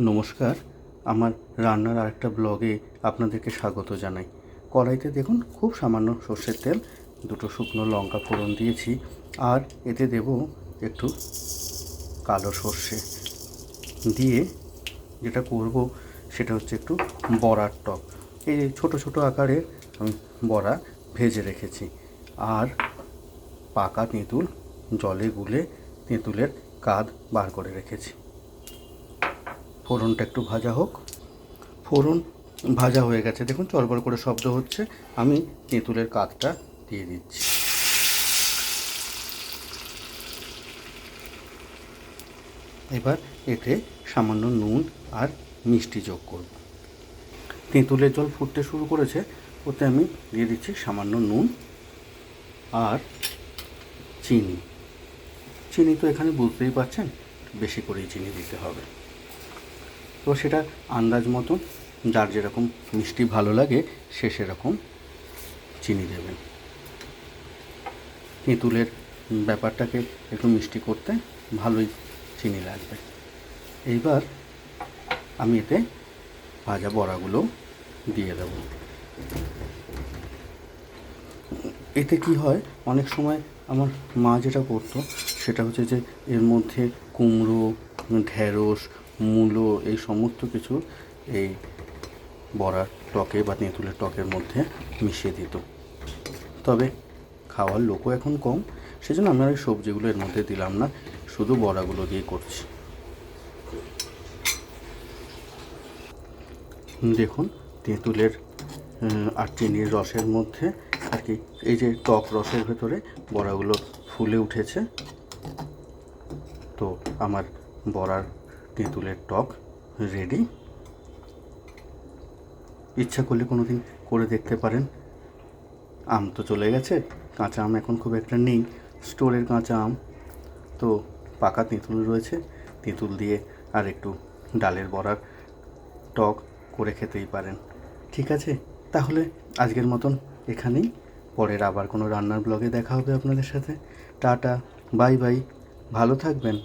নমস্কার। আমার রান্নার আরেকটা ব্লগে আপনাদেরকে স্বাগত জানাই। কড়াইতে দেখুন, খুব সামান্য সর্ষের তেল, দুটো শুকনো লঙ্কা ফোড়ন দিয়েছি, আর এতে দেব একটু কালো সর্ষে। দিয়ে যেটা করব সেটা হচ্ছে একটু বড়ার টক। এই ছোটো ছোটো আকারে আমি বড়া ভেজে রেখেছি। আর পাকা তেঁতুল, জলে গুলে তেঁতুলের কাদ বার করে রেখেছি। ফোড়নটা একটু ভাজা হোক। ফোড়ন ভাজা হয়ে গেছে। দেখুন চরবর করে শব্দ হচ্ছে। আমি তেঁতুলের কাতটা দিয়ে দিচ্ছি। এবার এতে সামান্য নুন আর মিষ্টি যোগ করব। তেঁতুলের জল ফুটতে শুরু করেছে, ওতে আমি দিয়ে দিচ্ছি সামান্য নুন আর চিনি। চিনি তো এখানে বুঝতেই পারছেন, বেশি করেই চিনি দিতে হবে। তো সেটা আন্দাজ মতো যার যেরকম মিষ্টি ভালো লাগে সে সেরকম চিনি দেবেন। তেঁতুলের ব্যাপারটাকে একটু মিষ্টি করতে ভালোই চিনি লাগবে। এইবার আমি এতে ভাজা বড়াগুলো দিয়ে দেব। এতে কি হয়, অনেক সময় আমার মা যেটা করতো সেটা হচ্ছে যে এর মধ্যে কুমড়ো, ঢেঁড়স মূলো এই সমস্ত কিছু এই বড়ার টকে বা তেঁতুলের টকের মধ্যে মিশিয়ে দিত। তবে খাওয়ার লোকও এখন কম, সেজন্য আমি আর ওই সবজিগুলো এর মধ্যে দিলাম না, শুধু বড়াগুলো দিয়ে করছি। দেখুন, তেঁতুলের আর চিনির রসের মধ্যে আর কি, এই যে টক রসের ভেতরে বড়াগুলো ফুলে উঠেছে। তো আমার বড়ার তেঁতুলের টক রেডি ইচ্ছা করলে কোনো দিন করে দেখতে পারেন। আম তো চলে গেছে, কাঁচা আম এখন খুব একটা নেই। স্টোরের কাঁচা আম। তো পাকা তেঁতুল রয়েছে, তেঁতুল দিয়ে আর একটু ডালের বড়ার টক করে খেতেই পারেন। ঠিক আছে, তাহলে আজকের মতন এখানেই। পরের আবার কোনো রান্নার ব্লগে দেখা হবে আপনাদের সাথে। Tata, bye bye. ভালো থাকবেন।